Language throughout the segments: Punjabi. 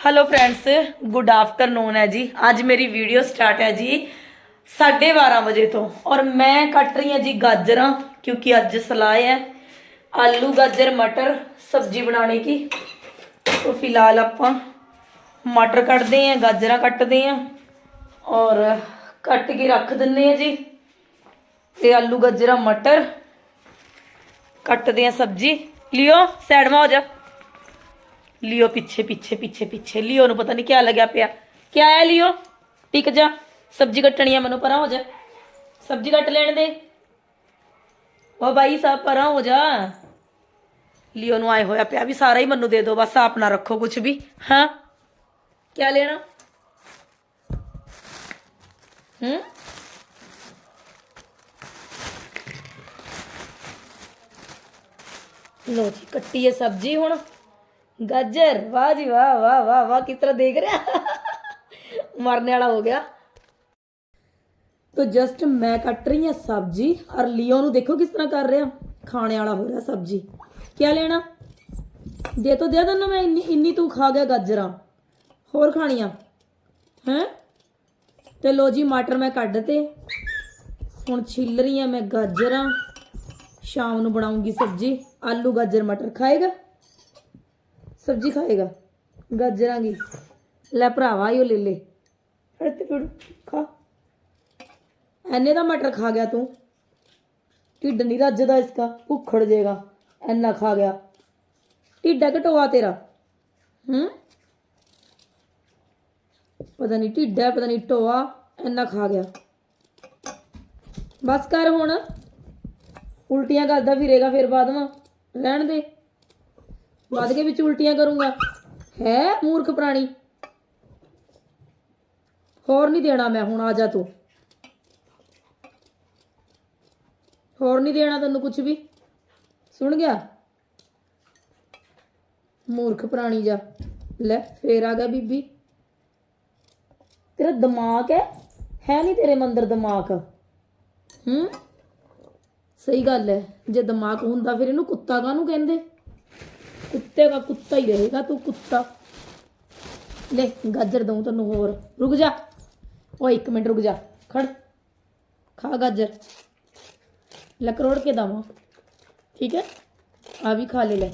ਹੈਲੋ ਫਰੈਂਡਸ ਗੁੱਡ ਆਫਟਰਨੂਨ ਹੈ ਜੀ। ਅੱਜ ਮੇਰੀ ਵੀਡੀਓ ਸਟਾਰਟ ਹੈ ਜੀ 12:30 ਵਜੇ ਤੋਂ। ਔਰ ਮੈਂ ਕੱਟ ਰਹੀ ਹਾਂ ਜੀ ਗਾਜਰਾਂ, ਕਿਉਂਕਿ ਅੱਜ ਸਲਾਹ ਹੈ ਆਲੂ, ਗਾਜਰ, ਮਟਰ, ਸਬਜ਼ੀ ਬਣਾਉਣੇ ਕੀ। ਤੋ ਫਿਲਹਾਲ ਆਪਾਂ ਮਟਰ ਕੱਟਦੇ ਆਂ ਗਾਜਰਾਂ ਕੱਟਦੇ ਆਂ ਔਰ ਕੱਟ ਕੇ ਰੱਖ ਦਿੰਨੇ ਆ ਜੀ। ਤੇ ਆਲੂ, ਗਾਜਰਾਂ, ਮਟਰ ਕੱਟਦੇ ਆਂ ਸਬਜ਼ੀ। ਲਿਓ ਸਾਈਡ ਮਾ ਹੋ ਜਾ। ਲਿਓ ਪਿੱਛੇ ਪਿੱਛੇ ਪਿੱਛੇ ਪਿੱਛੇ। ਲਿਓ ਨੂੰ ਪਤਾ ਨਹੀਂ ਕਿਆ ਲੱਗਿਆ ਪਿਆ। ਕਿਆ ਹੈ ਲਿਓ? ਟਿਕ ਜਾ। ਸਬਜ਼ੀ ਕੱਟਣੀ ਆ ਮੈਨੂੰ ਪਰਾਂ ਹੋ ਜਾ। ਸਬਜ਼ੀ ਕੱਟ ਲੈਣ ਦੇ। ਓ ਬਾਈ ਸਾਹਿਬ ਪਰਾਂ ਹੋ ਜਾ। ਲਿਓ ਨੂੰ ਆਏ ਹੋਇਆ ਪਿਆ ਵੀ ਸਾਰਾ ਹੀ ਮੈਨੂੰ ਦੇ ਦਿਓ ਬਸ ਆਪ ਨਾ ਰੱਖੋ ਕੁਝ ਵੀ। ਹਾਂ? ਕਿਆ ਲੈਣਾ? ਹੂੰ? ਲੋ ਜੀ, ਕੱਟੀ ਹੈ ਸਬਜ਼ੀ ਹੁਣ। ਗਾਜਰ, ਵਾਹ ਜੀ ਵਾਹ ਵਾਹ ਵਾਹ ਵਾਹ, ਕਿਸ ਤਰ੍ਹਾਂ ਦੇਖ ਰਿਹਾ? ਮਰਨੇ ਵਾਲਾ ਹੋ ਗਿਆ। ਤੋ ਜਸਟ ਮੈਂ ਕੱਟ ਰਹੀ ਹਾਂ ਸਬਜ਼ੀ। ਔਰ ਲਿਓ ਨੂੰ ਦੇਖੋ ਕਿਸ ਤਰ੍ਹਾਂ ਕਰ ਰਿਹਾ। ਖਾਣੇ ਵਾਲਾ ਹੋ ਰਿਹਾ ਸਬਜ਼ੀ। ਕੀ ਲੈਣਾ? ਦੇ ਤੋ, ਦੇ ਦਨ ਮੈਂ ਇੰਨੀ ਇੰਨੀ ਤੂੰ ਖਾ ਗਿਆ ਗਾਜਰਾਂ। ਹੋਰ ਖਾਣੀਆਂ? ਹੈ? ਤੇ ਲੋ ਜੀ, ਮਟਰ ਮੈਂ ਕੱਢ ਤੇ। ਹੁਣ ਛਿੱਲ ਰਹੀ ਹਾਂ ਮੈਂ ਗਾਜਰਾਂ। ਸ਼ਾਮ ਨੂੰ ਬਣਾਉਂਗੀ ਸਬਜ਼ੀ। ਆਲੂ, ਗਾਜਰ, ਮਟਰ ਖਾਏਗਾ? ਸਬਜ਼ੀ ਖਾਏਗਾ। ਗਾਜਰਾਂ ਦੀ ਲੈ ਭਰਾਵਾ, ਇਹੋ ਲੈ ਲੈ। ਫੜ ਤੇ ਫੜ ਖਾ? ਐਨੇ ਦਾ ਮਟਰ ਖਾ ਗਿਆ ਤੂੰ। ਢਿੱਡ ਨਹੀਂ ਰੱਜਦਾ ਇਸਕਾ ਭੁੱਖੜ ਜੇਗਾ। ਐਨਾ ਖਾ ਗਿਆ। ਢਿੱਡਾ ਘਟਵਾ ਤੇਰਾ? ਹੂੰ? ਪਤਾ ਨਹੀਂ ਢਿੱਡਾ ਪਤਾ ਨਹੀਂ ਟੋਆ ਐਨਾ ਖਾ ਗਿਆ। ਬਸ ਕਰ ਹੁਣ। ਉਲਟੀਆਂ ਕਰਦਾ ਫਿਰੇਗਾ ਫਿਰ ਬਾਅਦ ਮਾ। ਰਹਿਣ ਦੇ। ਵੱਧ ਕੇ ਵਿੱਚ ਉਲਟੀਆਂ ਕਰੂੰਗਾ। ਹੈ ਮੂਰਖ ਪ੍ਰਾਣੀ। ਹੋਰ ਨਹੀਂ ਦੇਣਾ ਮੈਂ ਹੁਣ, ਆ ਜਾ ਤੂੰ। ਹੋਰ ਨਹੀਂ ਦੇਣਾ ਤੈਨੂੰ ਕੁਝ ਵੀ। ਸੁਣ ਗਿਆ? ਮੂਰਖ ਪ੍ਰਾਣੀ ਜਾ। ਲੈ, ਫੇਰ ਆ ਗਿਆ ਬੀਬੀ। ਤੇਰਾ ਦਿਮਾਗ ਹੈ? ਹੈ ਨਹੀਂ ਤੇਰੇ ਮੰਦਰ ਦਿਮਾਗ? ਹੂੰ? ਸਹੀ ਗੱਲ ਹੈ। ਜੇ ਦਿਮਾਗ ਹੁੰਦਾ ਫਿਰ ਇਹਨੂੰ ਕੁੱਤਾ ਕਾਹਨੂੰ ਕਹਿੰਦੇ? ਕੁੱਤੇ ਦਾ ਕੁੱਤਾ ਹੀ ਰਹੇਗਾ ਤੂੰ ਕੁੱਤਾ। ਲੈ, ਗਾਜਰ ਦਊਂ ਤੈਨੂੰ ਹੋਰ। ਰੁਕ ਜਾ। ਓਏ, ਇੱਕ ਮਿੰਟ ਰੁਕ ਜਾ। ਖੜ। ਖਾ ਗਾਜਰ। ਲੈ ਕਰੋੜ ਕੇ ਦਵਾਂ। ਠੀਕ ਹੈ? ਆ ਵੀ ਖਾ ਲੈ ਲੈ।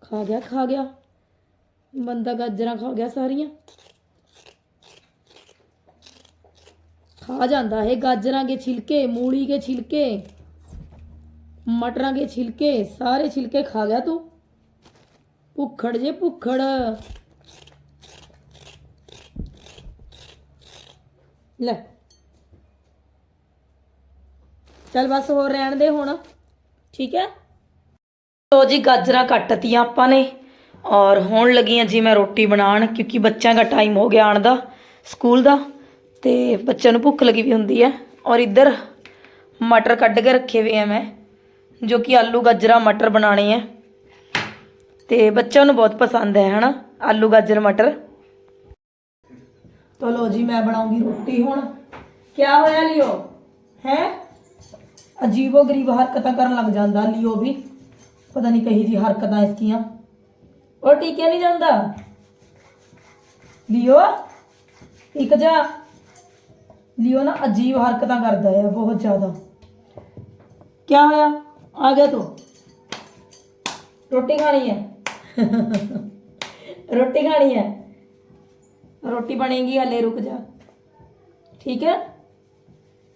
ਖਾ ਗਿਆ ਖਾ ਗਿਆ। ਬੰਦਾ ਗਾਜਰਾਂ ਖਾ ਗਿਆ ਸਾਰੀਆਂ। ਖਾ ਜਾਂਦਾ ਹੈ ਗਾਜਰਾਂ ਕੇ ਛਿਲਕੇ, ਮੂਲੀ ਕੇ ਛਿਲਕੇ। ਮਟਰਾਂ ਕੇ ਛਿਲਕੇ, ਸਾਰੇ ਛਿਲਕੇ ਖਾ ਗਿਆ ਤੂੰ? ਭੁੱਖੜ ਜੇ ਭੁੱਖੜ। ਲੈ। ਚੱਲ ਬਸ ਹੋਰ ਰਹਿਣ ਦੇ ਹੁਣ। ਠੀਕ ਹੈ? ਲੋ ਜੀ, ਗਾਜਰਾਂ ਕੱਟਤੀਆਂ ਆਪਾਂ ਨੇ। ਔਰ ਹੁਣ ਲੱਗੀਆਂ ਜੀ ਮੈਂ ਰੋਟੀ ਬਣਾਉਣ, ਕਿਉਂਕਿ ਬੱਚਿਆਂ ਦਾ ਟਾਈਮ ਹੋ ਗਿਆ ਆਉਣ ਦਾ, ਸਕੂਲ ਦਾ। ਤੇ ਬੱਚਿਆਂ ਨੂੰ ਭੁੱਖ ਲੱਗੀ ਵੀ ਹੁੰਦੀ ਹੈ। ਔਰ ਇੱਧਰ ਮਟਰ ਕੱਢ ਕੇ ਰੱਖੇ ਹੋਏ ਆ ਮੈਂ। ਜੋ ਕਿ ਆਲੂ ਗਾਜਰਾਂ, ਮਟਰ ਬਣਾਣੇ ਹੈ ਤੇ ਬੱਚਿਆਂ ਨੂੰ ਬਹੁਤ ਪਸੰਦ ਹੈ, ਹਨਾ? ਆਲੂ, ਗਾਜਰ, ਮਟਰ। ਤੋ ਲੋ ਜੀ, ਮੈਂ ਬਣਾਉਂਗੀ ਰੋਟੀ ਹੁਣ। ਕੀ ਹੋਇਆ, ਲਿਓ? ਹੈ? ਅਜੀਬੋ ਗਰੀਬ ਹਰਕਤਾਂ ਕਰਨ ਲੱਗ ਜਾਂਦਾ, ਲਿਓ ਵੀ। ਪਤਾ ਨਹੀਂ ਕਹੀ ਜੀ ਹਰਕਤਾਂ ਇਸਕੀਆਂ ਉਹ ਟਿਕਿਆ ਨਹੀਂ ਜਾਂਦਾ? ਲਿਓ ਇੱਕ ਜਾ। ਲਿਓ ਨਾ ਅਜੀਬ ਹਰਕਤਾਂ ਕਰਦਾ ਹੈ ਬਹੁਤ ਜ਼ਿਆਦਾ। ਕੀ ਹੋਇਆ? ਆ ਗਿਆ ਤੂੰ। ਰੋਟੀ ਖਾਣੀ ਹੈ। ਰੋਟੀ ਖਾਣੀ ਹੈ। ਰੋਟੀ ਬਣੇਗੀ ਹਲੇ, ਰੁਕ ਜਾ। ਠੀਕ ਹੈ?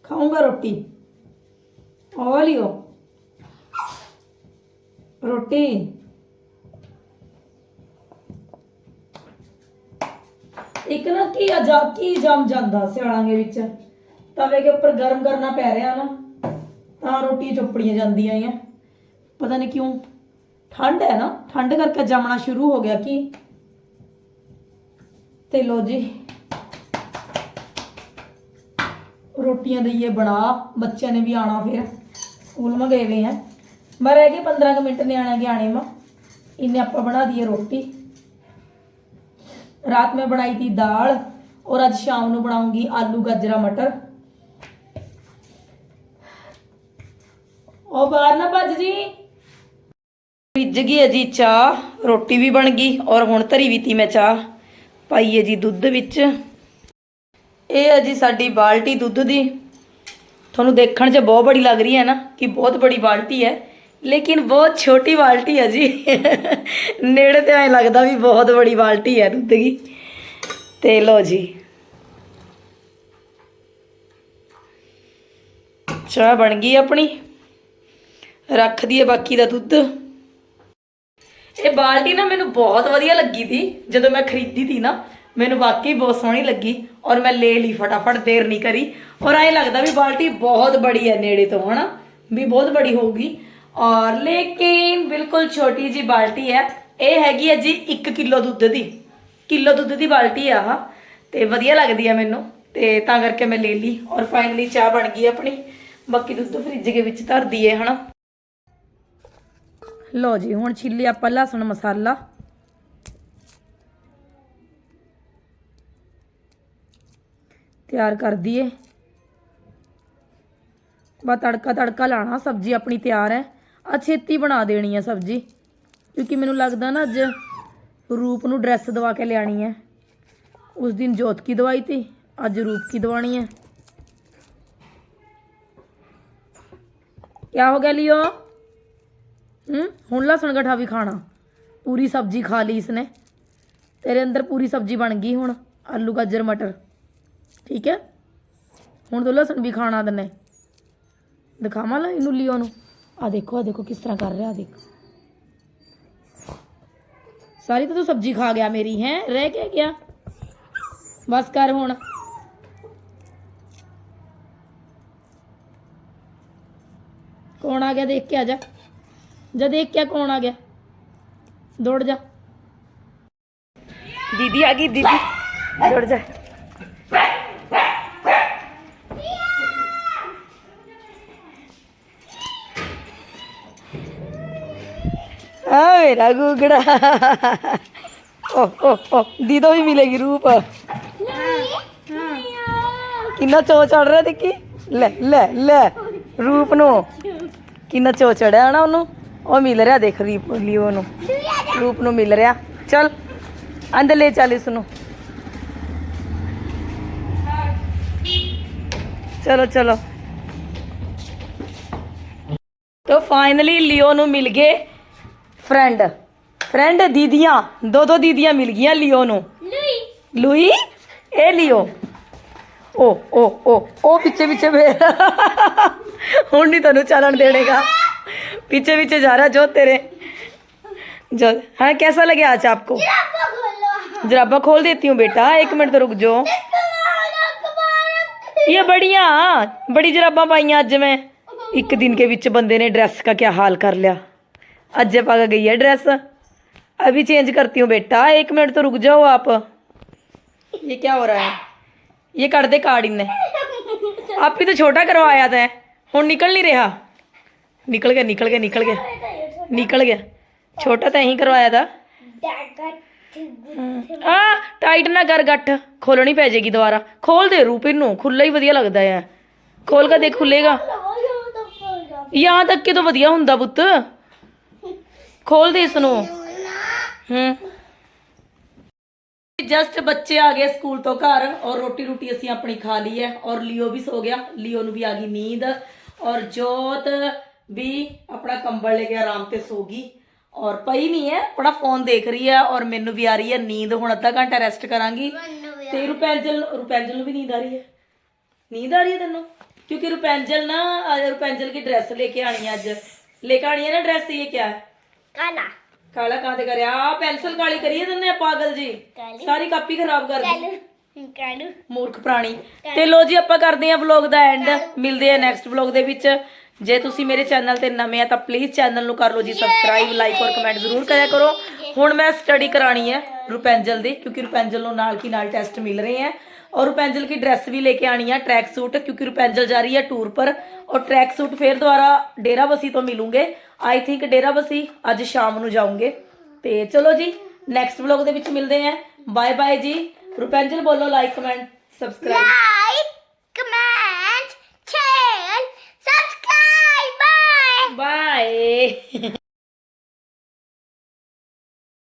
ਖਾਊਂਗਾ ਰੋਟੀ। ਉਹ ਲਿਓ। ਰੋਟੀ। ਇੱਕ ਨਾ ਕੀ ਅਜਾ ਕੀ ਜੰਮ ਜਾਂਦਾ ਸਿਆਲਾਂ ਦੇ ਵਿੱਚ। ਤਵੇ ਦੇ ਉੱਪਰ ਗਰਮ ਕਰਨਾ ਪੈ ਰਿਹਾ ਨਾ। ਤਾਂ ਰੋਟੀ ਚੁੱਪੜੀਆਂ ਜਾਂਦੀਆਂ ਆ ਪਤਾ ਨਹੀਂ ਕਿਉਂ ਠੰਡ ਹੈ ਨਾ ਠੰਡ ਕਰਕੇ ਜੰਮਣਾ ਸ਼ੁਰੂ ਹੋ ਗਿਆ ਕੀ ਤੇ ਲੋ ਜੀ ਰੋਟੀਆਂ ਦਈਏ ਬਣਾ ਬੱਚਿਆਂ ਨੇ ਵੀ ਆਣਾ ਫਿਰ ਸਕੂਲ ਮਾ ਗਏ ਵੇ ਹੈ ਮੈਂ ਰਹਿ ਗਏ 15 ਕੁ ਮਿੰਟ ਨਿਆਣਾ ਕੇ ਆਣੇ ਮਾ इन्हें ਆਪਾਂ ਬਣਾ ਦਈਏ ਰੋਟੀ रात में बनाई थी दाल और आज शाम ਨੂੰ ਬਣਾਉਂਗੀ ਆਲੂ ਗਾਜਰਾ ਮਟਰ ਉਹ ਬਾਹਰ ਨਾ ਭੱਜ ਜੀ। ਰਿੱਝ ਗਈ ਹੈ ਜੀ ਚਾਹ, ਰੋਟੀ ਵੀ ਬਣ ਗਈ ਔਰ ਹੁਣ ਧਰੀ ਵੀ ਤੀ ਮੈਂ ਚਾਹ। ਪਾਈਏ ਜੀ ਦੁੱਧ ਵਿੱਚ। ਇਹ ਹੈ ਜੀ ਸਾਡੀ ਬਾਲਟੀ ਦੁੱਧ ਦੀ। ਤੁਹਾਨੂੰ ਦੇਖਣ 'ਚ ਬਹੁਤ ਬੜੀ ਲੱਗ ਰਹੀ ਹੈ ਨਾ ਕਿ ਬਹੁਤ ਬੜੀ ਬਾਲਟੀ ਹੈ। ਲੇਕਿਨ ਬਹੁਤ ਛੋਟੀ ਬਾਲਟੀ ਹੈ ਜੀ। ਨੇੜੇ ਤੇ ਐਂ ਲੱਗਦਾ ਵੀ ਬਹੁਤ ਬੜੀ ਬਾਲਟੀ ਹੈ ਦੁੱਧ ਦੀ। ਤੇ ਲੋ ਜੀ। ਚਾਹ ਬਣ ਗਈ ਆਪਣੀ। ਰੱਖ ਦਈਏ ਬਾਕੀ ਦਾ ਦੁੱਧ। ਇਹ ਬਾਲਟੀ ਨਾ ਮੈਨੂੰ ਬਹੁਤ ਵਧੀਆ ਲੱਗੀ ਤੀ ਜਦੋਂ ਮੈਂ ਖਰੀਦੀ ਤੀ ਨਾ, ਮੈਨੂੰ ਵਾਕਈ ਬਹੁਤ ਸੋਹਣੀ ਲੱਗੀ ਔਰ ਮੈਂ ਲੈ ਲਈ ਫਟਾਫਟ, ਦੇਰ ਨਹੀਂ ਕਰੀ। ਔਰ ਐਂ ਲੱਗਦਾ ਵੀ ਬਾਲਟੀ ਬਹੁਤ ਬੜੀ ਹੈ ਨੇੜੇ ਤੋਂ, ਹਨਾ? ਵੀ ਬਹੁਤ ਬੜੀ ਹੋਊਗੀ। ਔਰ ਲੇਕਿਨ ਬਿਲਕੁਲ ਛੋਟੀ ਜੀ ਬਾਲਟੀ ਹੈ ਇਹ ਹੈਗੀ ਹੈ ਜੀ 1 ਕਿਲੋ ਦੁੱਧ ਦੀ। ਕਿਲੋ ਦੁੱਧ ਦੀ ਬਾਲਟੀ ਆ ਆਹ। ਤੇ ਵਧੀਆ ਲੱਗਦੀ ਆ ਮੈਨੂੰ। ਤੇ ਤਾਂ ਕਰਕੇ ਮੈਂ ਲੈ ਲਈ। ਔਰ ਫਾਈਨਲੀ ਚਾਹ ਬਣ ਗਈ ਆਪਣੀ। ਬਾਕੀ ਦੁੱਧ ਫ੍ਰਿਜ ਦੇ ਵਿੱਚ ਧਰ ਦਈਏ ਹਨਾ? ਲੋ ਜੀ ਹੁਣ ਛਿੱਲੇ ਆਪਾਂ ਲਸਣ ਮਸਾਲਾ ਤਿਆਰ ਕਰ ਦਈਏ ਬਾ ਤੜਕਾ ਤੜਕਾ ਲਾਣਾ ਸਬਜ਼ੀ ਆਪਣੀ ਤਿਆਰ ਹੈ ਆ ਛੇਤੀ ਬਣਾ ਦੇਣੀ ਹੈ ਸਬਜ਼ੀ ਕਿਉਂਕਿ ਮੈਨੂੰ ਲੱਗਦਾ ਨਾ ਅੱਜ ਰੂਪ ਨੂੰ ਡਰੈਸ ਦਵਾ ਕੇ ਲਿਆਣੀ ਹੈ ਉਸ ਦਿਨ ਜੋਤ ਕੀ ਦਵਾਈ ਤੀ ਅੱਜ ਰੂਪ ਕੀ ਦਵਾਣੀ ਹੈ क्या हो गया लियो ਹੁਣ ਲਸਣ ਗਠਾ ਵੀ ਖਾਣਾ। ਪੂਰੀ ਸਬਜ਼ੀ ਖਾ ਲਈ ਇਸਨੇ। ਤੇਰੇ ਅੰਦਰ ਪੂਰੀ ਸਬਜ਼ੀ ਬਣ ਗਈ ਹੁਣ, ਆਲੂ, ਗਾਜਰ, ਮਟਰ। ਠੀਕ ਹੈ? ਹੁਣ ਤੋਂ ਲਸਣ ਵੀ ਖਾਣਾ ਦਨੇ ਦਿਖਾਵਾਂ ਲਾ ਇਹਨੂੰ ਲਿਓ ਨੂੰ। ਆ ਦੇਖੋ ਆ ਦੇਖੋ ਕਿਸ ਤਰ੍ਹਾਂ ਕਰ ਰਿਹਾ ਆ ਦੇਖੋ। ਸਾਰੀ ਤਾਂ ਤੂੰ ਸਬਜ਼ੀ ਖਾ ਗਿਆ ਮੇਰੀ, ਹੈ? ਰਹਿ ਕੇ ਗਿਆ। ਬਸ ਕਰ ਹੁਣ। ਕੌਣ ਆ ਗਿਆ ਦੇਖ ਕੇ ਆ ਜਾ। ਜਦ ਦੇਖ ਕੇ ਕੌਣ ਆ ਗਿਆ। ਦੌੜ ਜਾ। ਦੀਦੀ ਆ ਗਈ, ਦੀਦੀ। ਦੌੜ ਜਾ। ਆ ਮੇਰਾ ਗੁਗੜਾ ਓ ਓ ਓ, ਦੀਦੋ ਵੀ ਮਿਲੇਗੀ ਰੂਪ। ਕਿੰਨਾ ਚੋ ਚੜ ਰਿਹਾ ਦੇਖੀ ਲੈ ਲੈ ਲੈ। ਰੂਪ ਨੂੰ। ਕਿੰਨਾ ਚੋ ਚੜਿਆ ਨਾ ਉਹਨੂੰ। ਉਹ ਮਿਲ ਰਿਹਾ ਦੇਖ ਰੀਪ ਲਿਓ ਨੂੰ ਰੂਪ ਨੂੰ ਮਿਲ ਰਿਹਾ ਚਲ ਅੰਦਰ ਲੈ ਚੱਲ ਇਸ ਨੂੰ ਚਲੋ ਚਲੋ तो फाइनली लियो ਨੂੰ ਮਿਲ ਗਏ ਫਰੈਂਡ ਫਰੈਂਡ ਦੀਦੀਆਂ ਦੋ ਦੋ ਦੀਦੀਆਂ ਮਿਲ ਗਈਆਂ ਲਿਓ ਨੂੰ ਲੂਈ ਇਹ ਲਿਓ ਓ ਓ ਓ ਉਹ ਪਿੱਛੇ ਪਿੱਛੇ ਵੇ ਹੁਣ ਨਹੀਂ ਤੈਨੂੰ ਚੱਲਣ ਦੇਣੇਗਾ पीछे पीछे जा रहा जो तेरे। जो हाँ कैसा लगे आज आपको? जराबा खोल। देती हूँ बेटा एक मिनट तो रुक जो। ये बढ़िया बड़ी जराबा पाई अज मैं। एक दिन के बीच बंदे ने ड्रेस का क्या हाल कर लिया। अज पा गई है ड्रेस। अभी चेंज करती हूँ बेटा एक मिनट तो रुक जाओ आप। ये क्या हो रहा है? ये कर दे कार्ड इन्हें आप ही तो छोटा करवाया था हूँ। निकल नहीं रहा। ਨਿਕਲ ਗਿਆ ਨਿਕਲ ਗਿਆ ਨਿਕਲ ਗਿਆ ਨਿਕਲ ਗਿਆ ਛੋਟਾ ਤਾਂ ਇਹੀ ਕਰਵਾਇਆ था। ਆ ਟਾਈਟ ਨਾ ਕਰ ਗੱਠ ਖੋਲਣੀ ਪੈ ਜਾਏਗੀ ਦੁਬਾਰਾ ਖੋਲ ਦੇ ਰੂਪ ਇਹਨੂੰ ਖੁੱਲਾ ਹੀ ਵਧੀਆ ਲੱਗਦਾ ਹੈ ਖੋਲ ਕੇ ਦੇਖ ਖੁੱਲੇਗਾ ਯਹਾਂ ਤੱਕ ਕਿ ਤਾਂ ਵਧੀਆ ਹੁੰਦਾ ਪੁੱਤ ਖੋਲ ਦੇ ਇਸ ਨੂੰ ਹੂੰ ਜਸਟ ਬੱਚੇ ਆ ਗਏ ਸਕੂਲ ਤੋਂ ਘਰ ਔਰ ਰੋਟੀ ਰੋਟੀ ਅਸੀਂ ਆਪਣੀ ਖਾ ਲਈ ਹੈ ਔਰ ਲਿਓ ਵੀ ਸੋ ਗਿਆ ਲਿਓ ਨੂੰ ਵੀ ਆ ਗਈ ਨੀਂਦ ਔਰ ਜੋਤ ਵੀ ਆਪਣਾ ਕੰਬਲ ਲੈ ਕੇ ਆਰਾਮ ਤੇ ਸੋ ਗਈ ਔਰ ਪਈ ਨਹੀਂ ਹੈ ਆਪਣਾ ਫੋਨ ਦੇਖ ਰਹੀ ਹੈ ਔਰ ਮੈਨੂੰ ਵੀ ਆ ਰਹੀ ਹੈ ਨੀਂਦ ਹੁਣ ਅੱਧਾ ਘੰਟਾ ਰੈਸਟ ਕਰਾਂਗੀ ਤੇ ਰੁਪੈਂਜਲ ਰੁਪੈਂਜਲ ਨੂੰ ਵੀ ਨੀਂਦ ਆ ਰਹੀ ਹੈ नींद आ रही है तेनों क्योंकि रुपेंजल ना आज रुपेंजल की ड्रेस लेके आनी है आज लेके आनी है ना ड्रेस ये क्या है काला काला कहाँ ते करे आ पेंसिल काली करी है तन्ने पागल जी ਸਾਰੀ ਕਾਪੀ ਖਰਾਬ ਕਰ ਦਿੱਤੀ कालू ਮੂਰਖ ਪ੍ਰਾਣੀ ਤੇ ਲੋ ਜੀ ਆਪਾਂ ਕਰਦੇ ਹਾਂ ਵਲੌਗ ਦਾ ਐਂਡ ਮਿਲਦੇ ਆ ਨੈਕਸਟ ਵਲੌਗ ਦੇ ਵਿੱਚ ਜੇ ਤੁਸੀਂ ਮੇਰੇ ਚੈਨਲ ਤੇ ਨਵੇਂ ਆ ਤਾਂ ਪਲੀਜ਼ ਚੈਨਲ ਨੂੰ ਕਰ ਲਓ ਜੀ ਸਬਸਕ੍ਰਾਈਬ ਲਾਈਕ ਔਰ ਕਮੈਂਟ ਜ਼ਰੂਰ ਕਰਿਆ ਕਰੋ ਹੁਣ ਮੈਂ ਸਟੱਡੀ ਕਰਾਣੀ ਹੈ ਰੁਪੈਂਜਲ ਦੀ ਕਿਉਂਕਿ ਰੁਪੈਂਜਲ ਨੂੰ ਨਾਲ ਕੀ ਨਾਲ ਟੈਸਟ ਮਿਲ ਰਹੇ हैं और रुपेंजल की ड्रेस भी लेके आनी है ट्रैक सूट क्योंकि रुपेंजल जा रही है टूर पर और ट्रैक सूट फिर दोबारा डेरा बसी तो मिलूंगे आई थिंक डेरा बसी ਅੱਜ ਸ਼ਾਮ ਨੂੰ ਜਾਉਂਗੇ ਤੇ ਚਲੋ ਜੀ ਨੈਕਸਟ ਵਲੌਗ ਦੇ ਵਿੱਚ ਮਿਲਦੇ ਹਾਂ ਬਾਏ ਬਾਏ ਜੀ ਰੁਪੈਂਜਲ ਬੋਲੋ ਲਾਈਕ ਕਮੈਂਟ ਸਬਸਕ੍ਰਾਈਬ ഹായ്